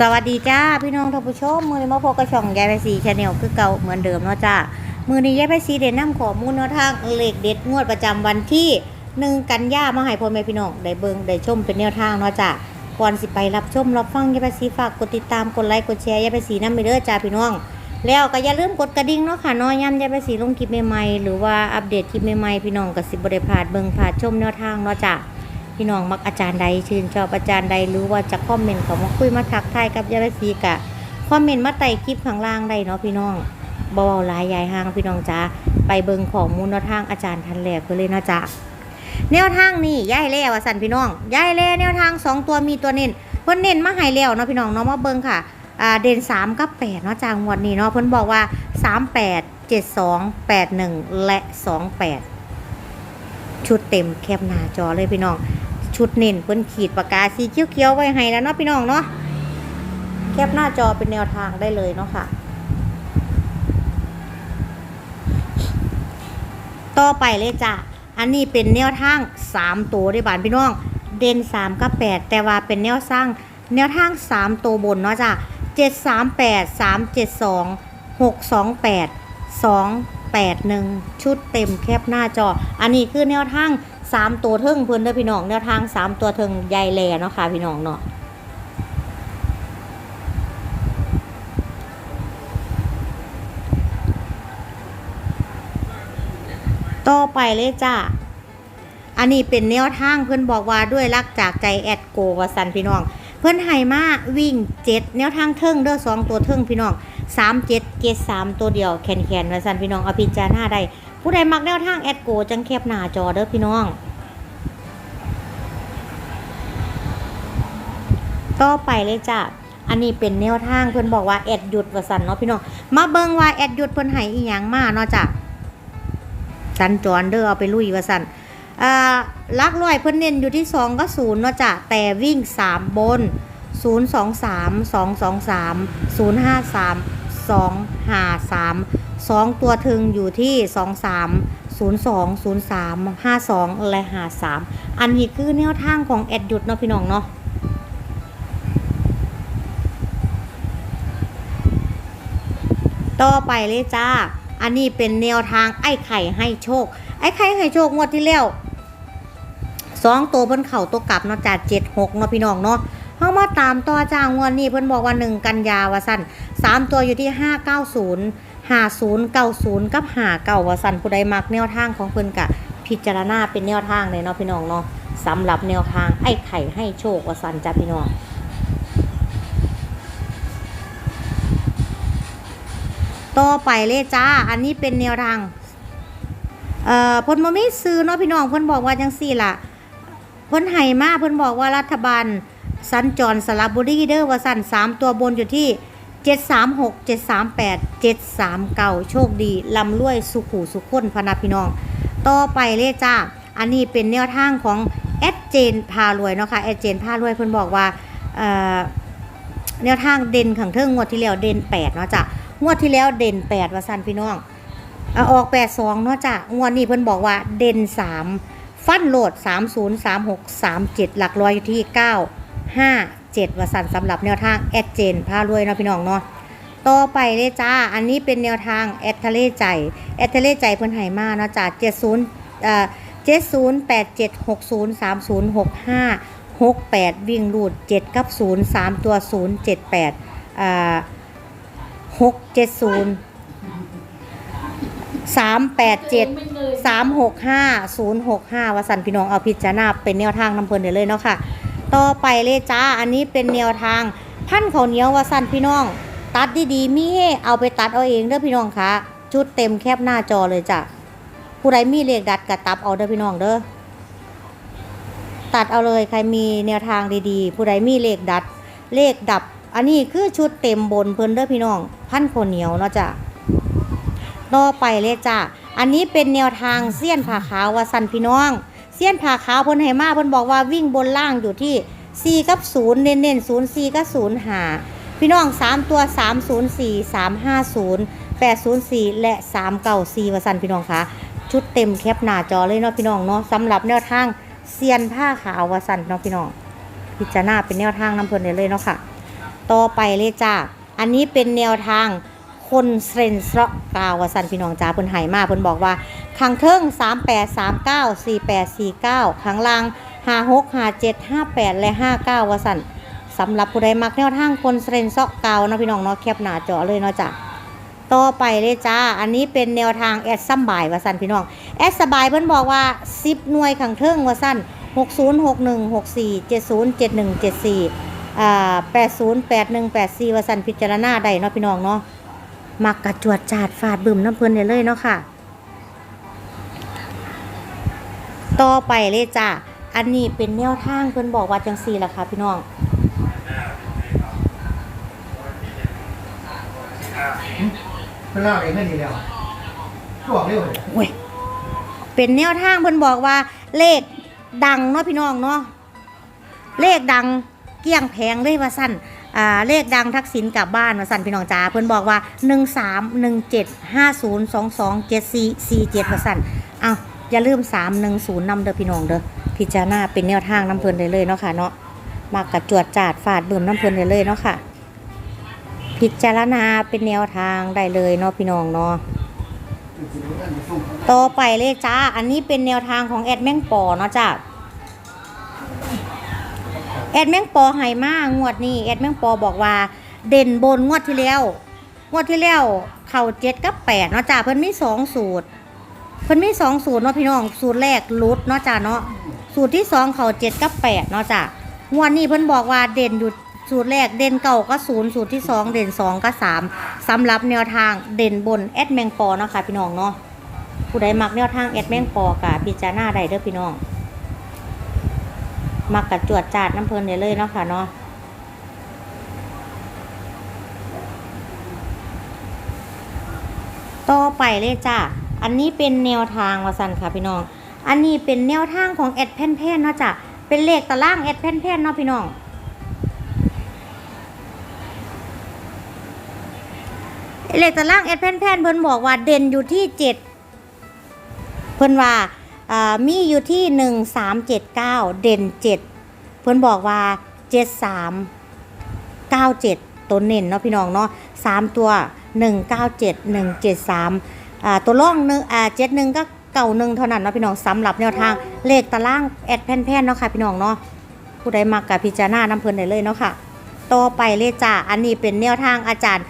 สวัสดีจ้าพี่น้องท่านผู้ชมมือนี้มาพบกับช่องยายไปสีชาแนลคือเก่าเหมือนเดิมเนาะจ้ามือนี้ยายไปสีเด่นน้ำข้อมูลแนวทางเลขเด็ดงวดประจำวันที่หนึ่งกันยามาให้พ่อแม่พี่น้องได้เบิ่งได้ชมเป็นแนวทางเนาะจ้าก่อนสิไปรับชมรับฟังยายไปสีฝากกดติดตามกดไลค์กดแชร์ยายไปสีน้ำไปเด้อจ้าพี่น้อง แล้วก็อย่าลืมกดกระดิ่งเนาะค่ะน้อยย้ำยายไปสีลงคลิปใหม่ๆหรือว่าอัปเดตคลิปใหม่ๆพี่น้องก็สิบ่ได้พาดเบิ่งพาดชมแนวทางเนาะจ้า พี่น้องมักอาจารย์ใดชื่นชอบอาจารย์ใดหรือว่าจะคอมเมนต์เขามาคุยมาทักทายกับยายสีกะคอมเมนต์มาไต่คลิปข้างล่างได้เนาะพี่น้องบเวาหลายยายห่างพี่น้องจ้าไปเบิงของมูลแนวทางอาจารย์ทันแหลกไปเลยนะจ้าแนวทางนี่ย่ายแล้วว่าสันพี่น้องย่ายแล้วแนวทางสองตัวมีตัวเน้นเพิ่นเน้นมาให้แล้วเนาะพี่น้องเนาะมาเบิงค่ะอ่าเด่นสามกับแปดเนาะจ้างวดนี้เนาะเพิ่นบอกว่าสามแปดเจ็ดสองแปดหนึ่งและสองแปดชุดเต็มแคบหน้าจอเลยพี่น้อง ชุดเน้นเพิ่นขีดปากกาสีเขียวๆไว้ให้แล้วเนาะพี่น้องเนาะแคปหน้าจอเป็นแนวทางได้เลยเนาะค่ะ ต่อไปเลยจ้ะ อันนี้เป็นแนวทาง3ตัวได้บานพี่น้อง เด่น3กับ8แต่ว่าเป็นแนวสร้าง แนวทาง3ตัวบนเนาะจ้ะ738 372 628 281ชุดเต็มแคปหน้าจอ อันนี้คือแนวทาง 3ตัวเทิงเพิ่นเด้อพี่น้องแนวทาง3ตัวเทิงใหญ่แลเนาะค่ะพี่น้องเนาะต่อไปเลยจ้า อันนี้เป็นแนวทางเพื่อนบอกว่าด้วยรักจากใจแอดโกวสันพี่น้อง เพื่อนให้มาวิ่งเจ็ดแนวทางเทิงเด้อสองตัวเทิงพี่น้องสามเจ็ดเจ็ดสามตัวเดียวแขนแขนวาสันพี่น้องเอาพิจารณาได้ ผู้ใดมักแนวทางแอดโกจังแคบหน้าจอเด้อพี่น้อง ต่อไปเลยจ้ะ อันนี้เป็นแนวทางเพื่อนบอกว่าแอดหยุดวาสันเนาะพี่น้อง มาเบิงว่าแอดหยุดเพื่อนให้อีหยังมาเนาะจ้ะสันจรเด้อเอาไปลุยว่าสันอ่าลักร้อยเพิ่อนเน้นอยู่ที่สองก็ศูนย์เนาะจ้ะ แต่วิ่งสามบนศูนย์สองสามสองสองสามศูนย์ห้าสามสองห้าสาม สองตัวถึงอยู่ที่สองสามศูนย์สองศูนย์สามห้าสองและห้าสามอันนี้คือแนวทางของแอดหยุดเนาะพี่น้องเนาะต่อไปเลยจ้า อันนี้เป็นแนวทางไอ้ไข่ให้โชค ไอ้ไข่ให้โชคงวดที่แล้วสองตัวบนเข่าตัวกลับเนาะจ้าเจ็ดหกเนาะพี่น้องเนาะเข้ามาตามต่อจ้างวดนี้เพิ่นบอกว่าหนึ่งกันยาวะสั้นสามตัวอยู่ที่ห้าเก้าศูนย์ ห้าศูนย์เก้าศูนย์กับห้าเก้าวสันผู้ใดมักแนวทางของเพิ่นกะพิจารณาเป็นแนวทางเลยเนาะพี่น้องเนาะสำหรับแนวทางไอ้ไข่ให้โชควสันจ้าพี่น้องต่อไปเลยจ้า อันนี้เป็นแนวทาง เอ่อพ่นบ่มีซื้อเนาะพี่น้องเพิ่นบอกว่าจังซี่ล่ะเพิ่นให้มาเพิ่นบอกว่ารัฐบาลสัญจรสระบุรีเด้อว่าสั่น3ตัวบนอยู่ที่ 736 738 739 โชคดีลำรวยสุขุสุขคนพนาพี่น้อง ต่อไปเลยจ้า อันนี้เป็นแนวทางของแอดเจนพารวยเนาะค่ะแอดเจนพารวยเพิ่นบอกว่าแนวทางเด่นขังเทิงงวดที่แล้วเด่นแปดเนาะจ้ะงวดที่แล้วเด่นแปดว่าสันพี่น้องออกแปดสองเนาะจ้ะงวดนี้เพิ่นบอกว่าเด่นสามฟันโหลดสามศูนย์สามหกสามเจ็ดหลักร้อยอยู่ที่เก้าห้าเจ็ดว่าสันสำหรับแนวทางแอดเจนพารวยเนาะพี่น้องเนาะต่อไปเลยจ้า อันนี้เป็นแนวทางแอดทะเลใจแอดทะเลใจเพิ่นให้มาเนาะจ้ะเจ็ดศูนย์เอ่อเจ็ดศูนย์แปดเจ็ดหกศูนย์สามศูนย์หกห้าหกแปดวิ่งรูดเจ็ดกับศูนย์สามตัวศูนย์เจ็ดแปดอ่าหกเจ็ดศูนย์สามแปดเจ็ดสามหกห้าศูนย์หกห้าวสันพี่น้องเอาพิจารณาเป็นแนวทางนำเพลินเดี๋ยวเลยเนาะค่ะ ต่อไปเลยจ้า อันนี้เป็นแนวทาง พันข้าวเหนียววสันพี่น้อง ตัดดีๆมีให้เอาไปตัดเอาเองเด้อพี่น้องคะชุดเต็มแคบหน้าจอเลยจ้ะผู้ใดมีเลขดัดกระตับเอาเด้อพี่น้องเด้อตัดเอาเลยใครมีแนวทางดีๆ ผู้ใดมีเลขดัด เลขดับ อันนี้คือชุดเต็มบนเพิ่นเด้อพี่น้อง พันข้าวเหนียวเนาะจ้ะต่อไปเลยจ้ะอันนี้เป็นแนวทางเสี้ยนผ่าขาววาสันพี่น้อง เสี้ยนผ่าขาวเพิ่นให้มาเพิ่นบอกว่าวิ่งบนล่างอยู่ที่ 4 กับ 0 เน้นเน้น0 4 กับ 0 หา พี่น้อง 3 ตัว 304 350 804 และ 394วาสันพี่น้องคะชุดเต็มแคปหน้าจอเลยเนาะพี่น้องเนาะสำหรับแนวทางเซียนผ้าขาววาสันเนาะพี่น้อง พิจารณาเป็นแนวทางน้ำเพลินเลยเนาะค่ะ ต่อไปเลยจ้าอันนี้เป็นแนวทาง คนเซรนสระกาวสันพี่น้องจ้าเพิ่นหายมาเพิ่นบอกว่าข้างเทิง 3839 4849ข้างล่าง 56 57 58 และ 59วสันสำหรับผู้ใดมักแนวทางคนเซรนสระกาวเนาะพี่น้องเนาะแคปหน้าจอเลยเนาะจ้าต่อไปเลยจ้า อันนี้เป็นแนวทางแอดซัมบายวสันพี่น้อง แอดสบายเพิ่นบอกว่า 10 หน่วยข้งเทิงวสัน6061 64 70 71 74อ่าแปดศูนย์แปดหนึ่งแปดสี่วสันพิจารณาได้เนาะพี่น้องเนาะ มักกระจวดจาดฟาดบึมน้ำเพลินได้เลยเนาะค่ะ ต่อไปเลยจ้าอันนี้เป็นแนวทางเพิ่นบอกว่าจังสี่ล่ะค่ะพี่น้อง เป็นเล่าเองไม่ดีแล้วบอกเร็วเลยเว้ย เป็นแนวทางเพิ่นบอกว่าเลขดังเนาะพี่น้องเนาะ เลขดังเกลี้ยงแพงเลยว่าสั้น อ่าเลขดังทักษิณกลับบ้านว่าสั้นพี่น้องจ๋าเพิ่อนบอกว่า 1 3 1 7 5 0 2 2 7 4 4 7ว่าสั้นอ้าวอย่าลืม 3 1 0นำเด้อพี่น้องเด้อพิจารณาเป็นแนวทางน้ำเพลินได้เลยเนาะค่ะเนาะมากกระจวดจาดฟาดเบิ่มน้ำเพลินได้เลยเนาะค่ะ พิจารณาเป็นแนวทางได้เลยเนาะพี่น้องเนาะต่อไปเลยจ้า อันนี้เป็นแนวทางของแอดแมงปอเนาะจ้า แอดแมงปอไห้มางวดนี้แอดแมงปอบอกว่า เด่นบนงวดที่แล้วงวดที่แล้วเข่าเจ็ดกับแปดเนาะจ้าเพิ่นมีสองสูตร เพิ่นมีสองสูตรเนาะพี่น้องสูตรแรกลุดเนาะจ้าเนาะสูตรที่สองเข่าเจ็ดกับแปดเนาะจ้างวดนี้เพิ่นบอกว่าเด่นอยู่สูตรแรกเด่นเก่าก็ศูนย์สูตรที่สองเด่นสองก็สามสำหรับแนวทางเด่นบนแอดแมงปอเนาะค่ะพี่น้องเนาะผู้ใดมักแนวทางแอดแมงปอกะพิจารณาได้เด้อพี่น้อง มักกัดจวดจาดน้ำเพลินได้เลยเนาะค่ะเนาะต่อไปเลยจ้าอันนี้เป็นแนวทางวาสันค่ะพี่น้อง อันนี้เป็นแนวทางของแอดแพนแพนเนาะจ้ะเป็นเลขตารางแอดแพนแพนเนาะพี่น้องเลขตารางแอดแพนแพนเพิ่นบอกว่าเด่นอยู่ที่เจ็ดเพิ่นว่า มีอยู่ที่หนึ่งสามเจ็ดเก้าเด่นเจ็ดเพิ่อนบอกว่าเจ็ดสามเก้าเจ็ดตัวเน้นเนาะพี่น้องเนาะสามตัวหนึ่งเก้าเจ็ดหนึ่งเจ็ดสามตัวร่องหนึ่งอ่าเจ็ดหนึ่งก็เก่าหนึ่งเท่านั้นเนาะพี่น้องสำหรับแนวทางเลขตารางแอดแพนๆเนาะค่ะพี่น้องเนาะผู้ใดมักกับพิจารณาน้ำเพลินได้เลยเนาะค่ะต่อไปเลยจ้าอันนี้เป็นแนวทางอาจารย์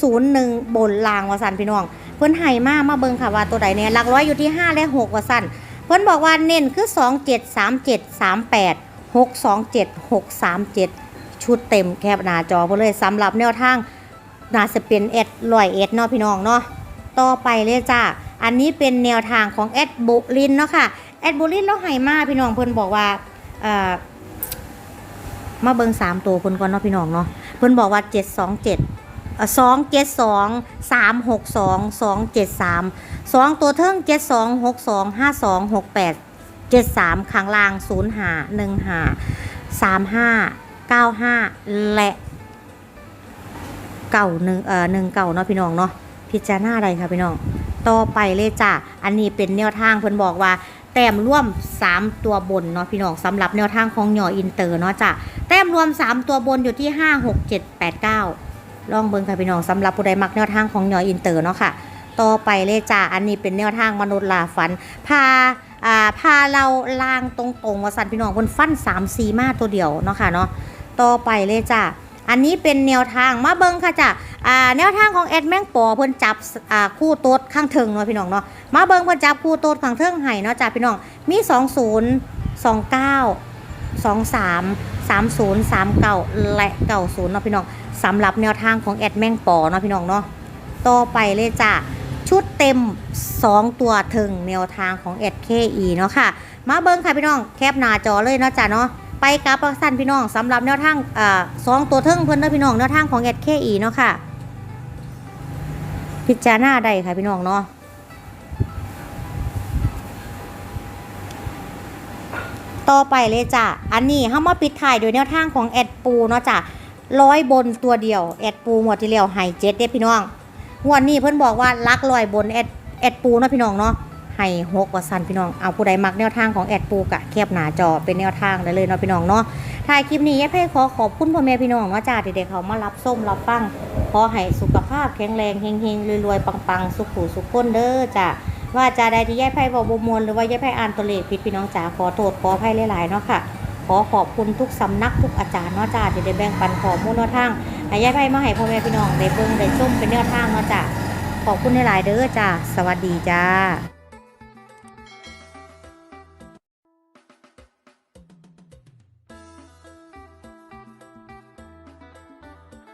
101 บนลางวสันพี่น้อง เพิ่นให้มามาเบิงค่ะว่าตัวใดเนี่ยหลักร้อยอยู่ที่ 5 และ 6 ว่าสั้นเพิ่นบอกว่าเน้นคือ 2 7 3 7 3 8 6 2 7 6 3 7 ชุดเต็มแคบหน้าจอเพิ่นเลยสำหรับแนวทางน่าจะเป็นเอ็ดลอยเอ็ดเนาะพี่น้องเนาะต่อไปเลยจ้าอันนี้เป็นแนวทางของแอดบุลินเนาะค่ะแอดบุลินแล้วให้มาพี่น้องเพิ่นบอกว่ามาเบิงสามตัวเพิ่นก่อนเนาะพี่น้องเนาะเพิ่นบอกว่าเจ็ด สองเจ็ดสองสามหกสองสองเจ็ดสามสองตัวเทิงเจ็ดสองหกสองห้าสองหกแปดเจ็ดสามข้างล่างศูนย์หาหนึ่งหาสามห้าเก้าห้าและเก่าหนึ่งเอ่อหนึ่งเก่าเนาะพี่น้องเนาะพิจารณาอะไรค่ะพี่น้องต่อไปเลยจ้ะอันนี้เป็นแนวทางเพิ่นบอกว่าแต้มร่วม 3 ตัวบนเนาะพี่น้องสำหรับแนวทางของหย่ออินเตอร์เนาะจ้ะแต้มรวม 3 ตัวบนอยู่ที่ 5 6 7 8 9 ลองเบิ่งค่ะพี่น้องสำหรับผู้ใดมักแนวทางของยออินเตอร์เนาะค่ะต่อไปเลยจ้ะอันนี้เป็นแนวทางมนุษย์ลาฝัน พาอ่าพาเราลางตรงๆว่าสันพี่น้องบนฟัน3 4มซีมาตัวเดียวเนาะค่ะเนาะต่อไปเลยจ้ะอันนี้เป็นแนวทางมาเบิ่งค่ะจ้ะอ่าแนวทางของแอดแมงปอเพิ่นจับอ่าคู่โต๊ดข้างเทิงเนาะพี่น้องเนาะมาเบิ่งเพิ่นจับคู่โต๊ดข้างเทิงให้เนาะจ้ะพี่น้องมี 20 29 23 30 39และ90เนาะพี่น้อง สำหรับแนวทางของแอดแมงปอเนาะพี่น้องเนาะต่อไปเลยจ้ะชุดเต็ม 2 ตัวถึงแนวทางของ SKE เคเนาะค่ะ มาเบิ่งค่ะพี่น้องแคปหน้าจอเลยเนาะจ้ะเนาะไปกับประสันพี่น้องสำหรับแนวทางอ่าสองตัวเทิงเพิ่อนเนาะพี่น้องแนวทางของ SKE เคเนาะค่ะ พิจารณาได้ค่ะพี่น้องเนาะต่อไปเลยจ้ะ อันนี้เฮามาปิดท้ายโดยแนวทางของแอดปูเนาะจ้ะ ร้อยบนตัวเดียวแอดปูหมดที่แล้วไฮเจ็ดเด้พี่น้องงวดนี้เพิ่นบอกว่าลักลอยบนแอดแอดปูเนาะพี่น้องเนาะให้หกว่าสันพี่น้องเอาผู้ใดมักแนวทางของแอดปูกะแคบหนาจอเป็นแนวทางได้เลยเนาะพี่น้องเนาะถ่ายคลิปนี้ยายไพ่ขอขอบคุณพ่อแม่พี่น้องว่าะจ้าที่ได้เขามารับส้มรับฟังขอให้สุขภาพแข็งแรงเฮงๆรวยๆปังๆ สุขหูสุขคนเด้อจ้าว่าจาใดที่ยายไพ่บอกบมวลหรือว่ายายไพ่อ่านตัวเลขผิดพี่น้องจ๋าขอโทษขออภัยหลายๆเนาะค่ะ ขอขอบคุณทุกสำนักทุกอาจารย์เนาะจ้าที่ได้แบ่งปันข้อมูลแนวทางให้ยายไพ่มาให้พ่อแม่พี่น้องได้เบิ่งได้ชมเป็นแนวทางเนาะจ้าขอบคุณหลายๆเด้อจ้าสวัสดีจ้า